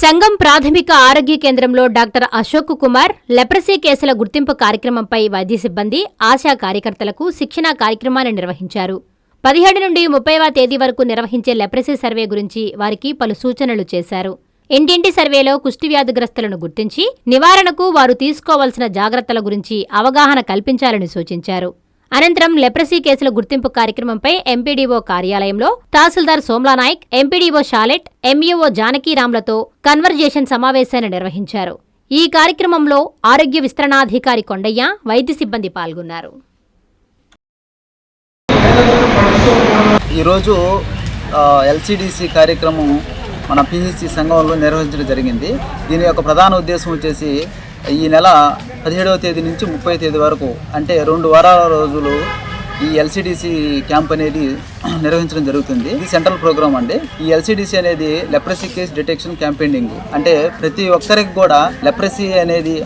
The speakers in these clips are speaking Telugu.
సంఘం ప్రాథమిక ఆరోగ్య కేంద్రంలో డాక్టర్ అశోక్ కుమార్ లెప్రసీ కేసుల గుర్తింపు కార్యక్రమంపై వైద్య సిబ్బంది ఆశా కార్యకర్తలకు శిక్షణా కార్యక్రమాన్ని నిర్వహించారు. పదిహేడు నుండి ముప్పైవ తేదీ వరకు నిర్వహించే లెప్రసీ సర్వే గురించి వారికి పలు సూచనలు చేశారు. ఇంటింటి సర్వేలో కుష్టి వ్యాధిగ్రస్తులను గుర్తించి నివారణకు వారు తీసుకోవాల్సిన జాగ్రత్తల గురించి అవగాహన కల్పించాలని సూచించారు. అనంతరం లెప్రసీ కేసుల గుర్తింపు కార్యక్రమంపై ఎంపీడీఓ కార్యాలయంలో తహసీల్దార్ సోమ్లానాయక్ ఎంపీడీఓ షాలెట్ ఎంఈఓ జానకీరామ్లతో కన్వర్జేషన్ సమావేశాన్ని నిర్వహించారు. ఈ కార్యక్రమంలో ఆరోగ్య విస్తరణాధికారి కొండయ్య వైద్య సిబ్బంది పాల్గొన్నారు. ఈరోజు ఎల్సిడిసి కార్యక్రమం మన పిహెచ్సి సంఘంలో నిర్వహించడం జరిగింది. దీని యొక్క ప్రధాన ఉద్దేశం వచ్చేసి ఈ నెల పదిహేడవ తేదీ నుంచి ముప్పై తేదీ వరకు అంటే రెండు వారాల రోజులు ఈ ఎల్సిడిసి క్యాంప్ అనేది నిర్వహించడం జరుగుతుంది. ఇది సెంట్రల్ ప్రోగ్రామ్ అండి. ఈ ఎల్సిడిసి అనేది లెప్రసీ కేస్ డిటెక్షన్ క్యాంపెయినింగ్. అంటే ప్రతి ఒక్కరికి కూడా లెప్రసీ అనేది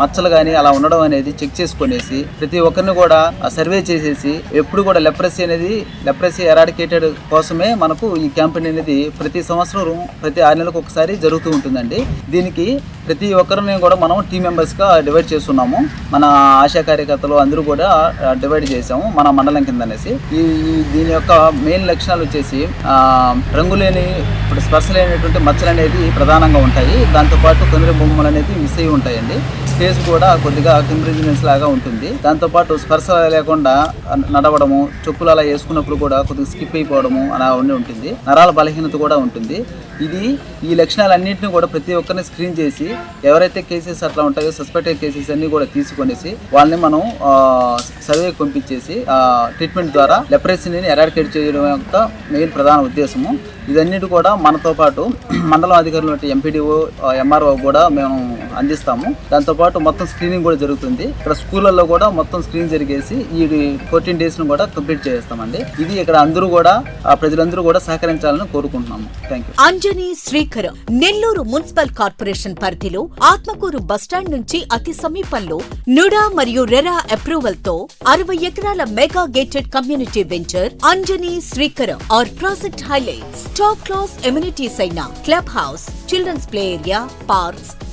మచ్చలు కానీ అలా ఉండడం అనేది చెక్ చేసుకునేసి ప్రతి ఒక్కరిని కూడా సర్వే చేసేసి ఎప్పుడు కూడా లెప్రసీ అనేది లెప్రసీ ఎరాడికేటెడ్ కోసమే మనకు ఈ క్యాంపెయిన్ అనేది ప్రతి సంవత్సరం ప్రతి ఆరు నెలలకు ఒకసారి జరుగుతూ ఉంటుందండి. దీనికి ప్రతి ఒక్కరిని కూడా మనం టీం మెంబర్స్గా డివైడ్ చేస్తున్నాము. మన ఆశా కార్యకర్తలు అందరూ కూడా డివైడ్ చేసాము మన మండలం కింద అనేసి ఈ- దీని యొక్క మెయిన్ లక్షణాలు వచ్చేసి రంగు రంగులేని ఇప్పుడు స్పర్శ లేనటువంటి మచ్చలు అనేది ప్రధానంగా ఉంటాయి. దాంతోపాటు కొందరి బొమ్మలు అనేది మిస్ అయి ఉంటాయండి. స్పేస్ కూడా కొద్దిగా కింబ్రిజినెన్స్ లాగా ఉంటుంది. దాంతోపాటు స్పర్శ లేకుండా నడవడము చెప్పులు అలా వేసుకున్నప్పుడు కూడా కొద్దిగా స్కిప్ అయిపోవడము అలా ఉండి ఉంటుంది. నరాల బలహీనత కూడా ఉంటుంది. ఇది ఈ లక్షణాలన్నింటినీ కూడా ప్రతి ఒక్కరిని స్క్రీన్ చేసి ఎవరైతే కేసెస్ అట్లా ఉంటాయో సస్పెక్టెడ్ కేసెస్ అన్ని కూడా తీసుకునేసి వాళ్ళని మనం సర్వేకి పంపించేసి ట్రీట్మెంట్ ద్వారా లెప్రసీని ఎరాడికేట్ చేయడం యొక్క మెయిన్ ప్రధాన ఉద్దేశము. ఇదన్నిటి కూడా మనతో పాటు మండలం అధికారులు ఎంపీడీఓ ఎంఆర్ఓ కూడా మేము అందిస్తాము. దాంతోపాటు మొత్తం స్క్రీనింగ్ కూడా జరుగుతుంది. ఇక్కడ స్కూళ్ళల్లో కూడా మొత్తం స్క్రీన్ జరిగేసి ఈ ఫోర్టీన్ డేస్ను కూడా కంప్లీట్ చేస్తామండి. ఇది ఇక్కడ అందరూ కూడా ఆ ప్రజలందరూ కూడా సహకరించాలని కోరుకుంటున్నాము. Thank you Anjani Srikaram Nellore municipal corporation పరిధిలో ఆత్మకూరు బస్టాండ్ నుంచి అతి సమీపంలో నుడా మరియు రెరా అప్రూవల్తో అరవై ఎకరాల mega gated community venture Anjani Srikaram R project highlights top class amenities అయిన club house children's play area parks